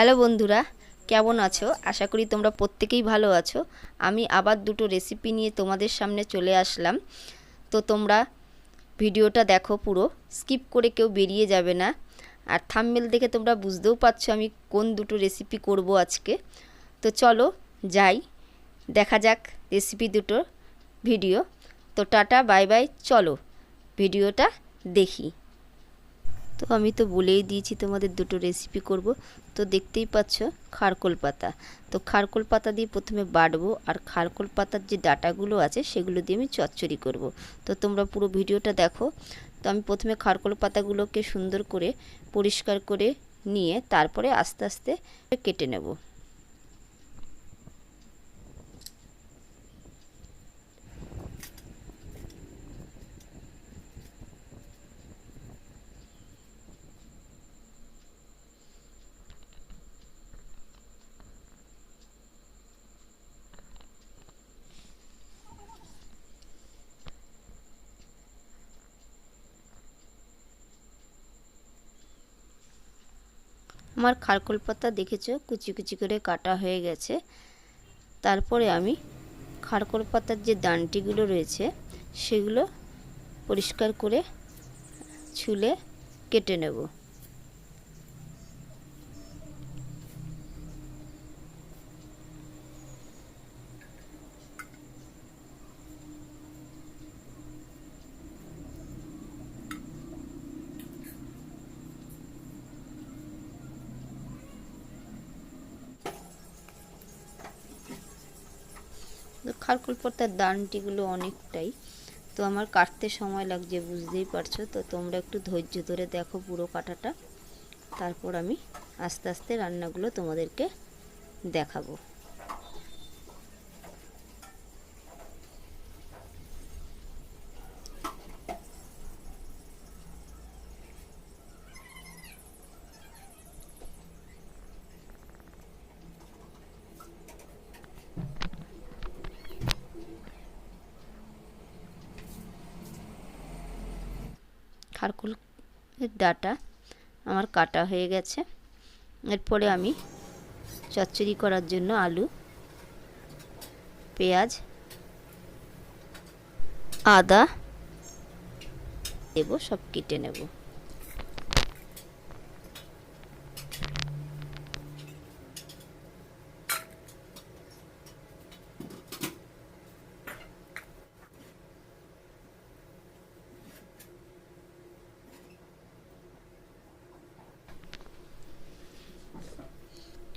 Hello বন্ধুরা, কেমন আছো? আশা করি তোমরা প্রত্যেকেই ভালো আছো। আমি আবার দুটো রেসিপি নিয়ে তোমাদের সামনে চলে আসলাম। তো তোমরা ভিডিওটা দেখো পুরো স্কিপ করে কেউ বেরিয়ে যাবে না। আর থামমেল দেখে তোমরা বুঝতেও পারছ আমি কোন দুটো রেসিপি করব আজকে। তো চলো যাই, দেখা যাক রেসিপি দুটোর ভিডিও তো টাটা বাই বাই চলো ভিডিওটা দেখি। তো আমি তো বলেই দিয়েছি তোমাদের দুটো রেসিপি করব। তো দেখতেই পাচ্ছ খারকোল পাতা। তো খারকোল পাতা দিয়ে প্রথমে বাটবো আর খারকোল পাতার যে ডাটাগুলো আছে সেগুলো দিয়ে আমি চচ্চড়ি করব। তো তোমরা পুরো ভিডিওটা দেখো। তো আমি প্রথমে খারকোল পাতাগুলোকে সুন্দর করে পরিষ্কার করে নিয়ে তারপরে আস্তে আস্তে কেটে নেব। আমার খারকোল পাতা দেখেছ? কুচি কুচি করে কাটা হয়ে গেছে। তারপরে আমি খারকোল পাতার যে দানটিগুলো রয়েছে, সেগুলো পরিষ্কার করে ছুলে কেটে নেব। খারকুল পাতার দানটিগুলো অনেকটাই। তো আমার কাটতে সময় লাগছে, বুঝতেই পারছ? তো তোমরা একটু ধৈর্য ধরে দেখো পুরো কাটাটা। তারপর আমি আস্তে আস্তে রান্নাগুলো তোমাদেরকে দেখাবো। খারকুল ডাটা আমার কাটা হয়ে গেছে। এরপরে আমি চচ্চড়ি করার জন্য আলু, পেঁয়াজ, আদা দেবো, সব কেটে নেব।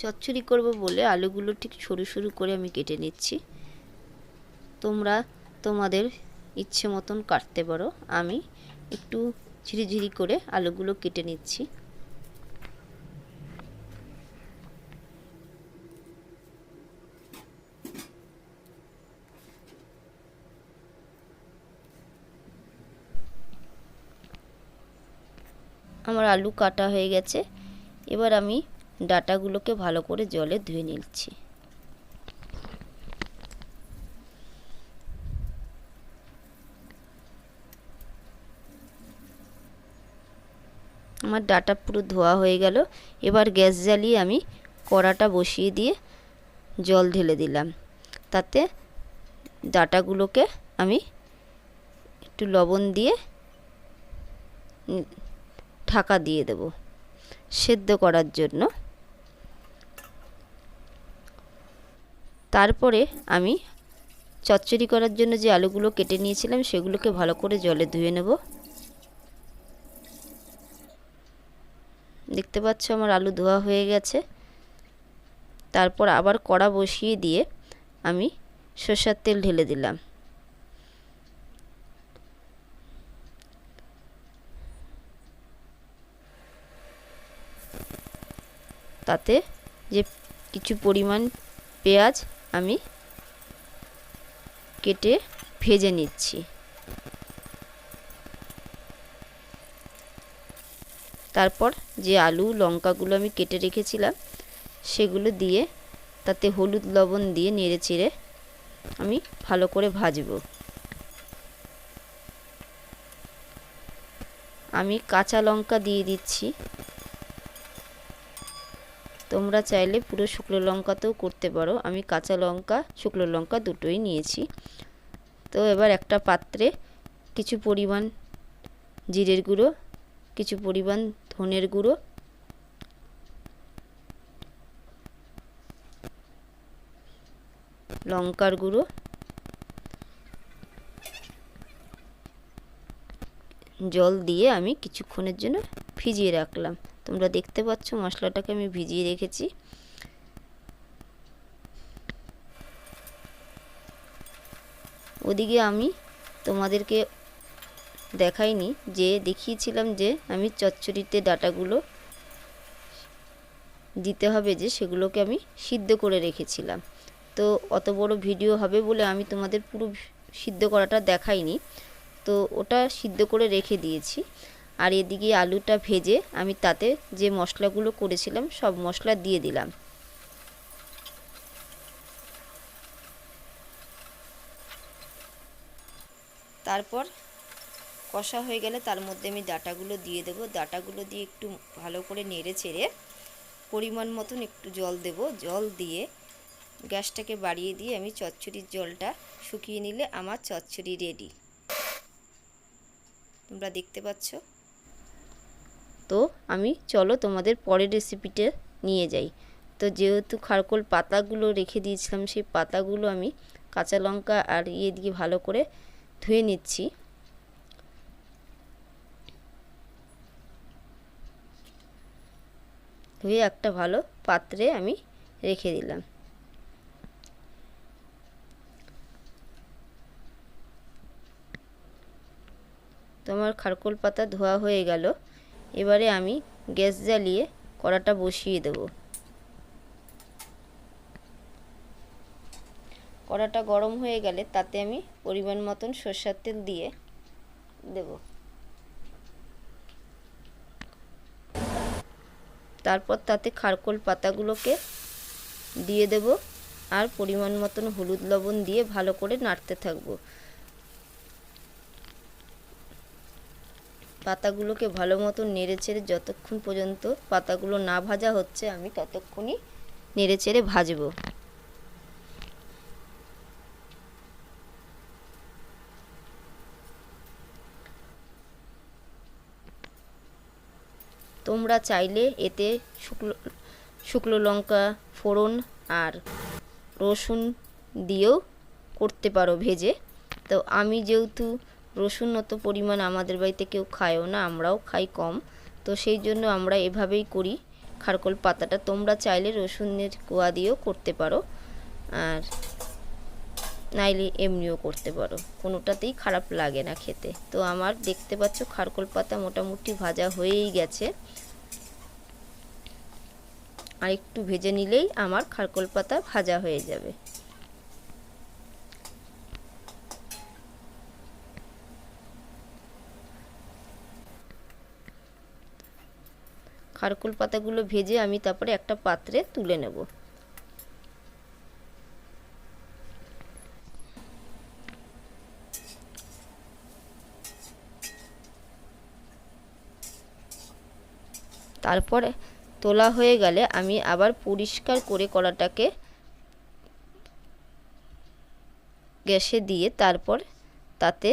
চচ্চড়ি করব বলে আলুগুলো ঠিক সরু সরু করে আমি কেটে নিচ্ছি। তোমরা তোমাদের ইচ্ছে মতন কাটতে পারো। আমি একটু ঝিরিঝিরি করে আলুগুলো কেটে নিচ্ছি। আমার আলু কাটা হয়ে গেছে। এবার আমি ডাটাগুলোকে ভালো করে জলে ধুয়ে নিচ্ছি। আমার ডাটা পুরো ধোয়া হয়ে গেল। এবার গ্যাস জ্বালিয়ে আমি কড়াটা বসিয়ে দিয়ে জল ঢেলে দিলাম। তাতে ডাটাগুলোকে আমি একটু লবণ দিয়ে ঢাকা দিয়ে দেব। সেদ্ধ করার জন্য তারপরে আমি চচ্চড়ি করার জন্য যে আলুগুলো কেটে নিয়েছিলাম, সেগুলোকে ভালো করে জলে ধুয়ে নেব। দেখতে পাচ্ছ আমার আলু ধোয়া হয়ে গেছে। তারপর আবার কড়া বসিয়ে দিয়ে আমি সর্ষার তেল ঢেলে দিলাম। তাতে যে কিছু পরিমাণ পেঁয়াজ আমি কেটে ভেজে নিচ্ছি। তারপর যে আলু, লঙ্কাগুলো আমি কেটে রেখেছিলাম, সেগুলো দিয়ে তাতে হলুদ লবণ দিয়ে নেড়ে চেড়ে আমি ভালো করে ভাজবো। আমি কাঁচা লঙ্কা দিয়ে দিচ্ছি। তোমরা চাইলে পুরো শুকনো লঙ্কাতেও করতে পারো। আমি কাঁচা লঙ্কা, শুকনো লঙ্কা দুটোই নিয়েছি। তো এবার একটা পাত্রে কিছু পরিমাণ জিরের গুঁড়ো, কিছু পরিমাণ ধনের গুঁড়ো, লঙ্কার গুঁড়ো, জল দিয়ে আমি কিছুক্ষণের জন্য ভিজিয়ে রাখলাম। তোমরা দেখতে পাচ্ছ মশলাটাকে আমি ভিজিয়ে রেখেছি। ওদিকে আমি তোমাদেরকে দেখাইনি, যে দেখিয়েছিলাম যে আমি চচ্চড়িতে ডাটাগুলো দিতে হবে, যে সেগুলোকে আমি সিদ্ধ করে রেখেছিলাম। তো অত বড় ভিডিও হবে বলে আমি তোমাদের পুরো সিদ্ধ করাটা দেখাইনি। তো ওটা সিদ্ধ করে রেখে দিয়েছি। আর এদিকে আলুটা ভেজে আমি তাতে যে মশলাগুলো করেছিলাম, সব মশলা দিয়ে দিলাম। তারপর কষা হয়ে গেলে তার মধ্যে আমি ডাটাগুলো দিয়ে দেব। ডাটাগুলো দিয়ে একটু ভালো করে নেড়ে চেড়ে পরিমাণ মতন একটু জল দেব। জল দিয়ে গ্যাসটাকে বাড়িয়ে দিয়ে আমি চচ্চড়ির জলটা শুকিয়ে নিলে আমার চচ্চড়ি রেডি। তোমরা দেখতে পাচ্ছ? তো আমি, চলো তোমাদের পরের রেসিপিটা নিয়ে যাই। তো যেহেতু খারকোল পাতাগুলো রেখে দিয়েছিলাম, সেই পাতাগুলো আমি কাঁচা লঙ্কা আর ইয়ে দিয়ে ভালো করে ধুয়ে নিচ্ছি। ধুয়ে একটা ভালো পাত্রে আমি রেখে দিলাম। তোমার খারকোল পাতা ধোয়া হয়ে গেল। এবারে আমি গ্যাস জ্বালিয়ে কড়াটা বসিয়ে দেব। কড়াটা গরম হয়ে গেলে তাতে আমি পরিমাণ মতন সর্ষার তেল দিয়ে দেব। তারপর তাতে খারকোল পাতাগুলোকে দিয়ে দেব আর পরিমাণ মতন হলুদ লবণ দিয়ে ভালো করে নাড়তে থাকব। পাতাগুলোকে ভালো মতো নেড়ে চেড়ে যতক্ষণ পর্যন্ত পাতাগুলো না ভাজা হচ্ছে, আমি ততক্ষণই নেড়ে চেড়ে ভাজবো। তোমরা চাইলে এতে শুকনো শুকনো লঙ্কা ফোড়ন আর রসুন দিয়েও করতে পারো ভেজে। তো আমি যেহেতু রসুন অত পরিমাণ আমাদের বাড়িতে কেউ খায়ও না, আমরাও খাই কম। তো সেই জন্য আমরা এভাবেই করি। খারকোল পাতাটা তোমরা চাইলে রসুনের কোয়া দিয়েও করতে পারো, আর নাইলে এমনিও করতে পারো। কোনোটাতেই খারাপ লাগে না খেতে। তো আমার দেখতে পাচ্ছ খারকোল পাতা মোটামুটি ভাজা হয়েই গেছে। আর একটু ভেজে নিলেই আমার খারকোল পাতা ভাজা হয়ে যাবে। খারকুল পাতাগুলো ভেজে আমি তারপরে একটা পাত্রে তুলে নেব। তারপরে তোলা হয়ে গেলে আমি আবার পরিষ্কার করে কড়াটাকে গ্যাসে দিয়ে তারপর তাতে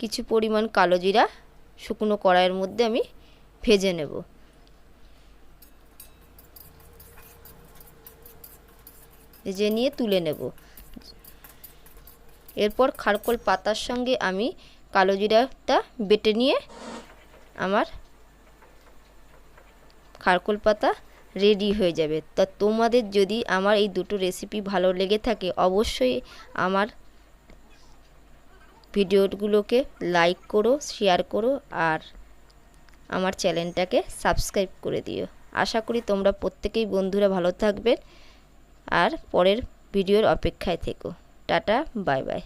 কিছু পরিমাণ কালো জিরা শুকনো কড়াইয়ের মধ্যে আমি ভেজে নেব। ভেজে নিয়ে তুলে নেব। এরপর খারকোল পাতার সঙ্গে আমি কালো জিরাটা বেটে নিয়ে আমার খারকোল পাতা রেডি হয়ে যাবে। তা তোমাদের যদি আমার এই দুটো রেসিপি ভালো লেগে থাকে, অবশ্যই আমার ভিডিওগুলোকে লাইক করো শেয়ার করো আর আমার চ্যানেলটাকে সাবস্ক্রাইব করে দিও। আশা করি তোমরা প্রত্যেকেই বন্ধুরা ভালো থাকবেন আর পরের ভিডিওর অপেক্ষায় থেকো। Tata bye bye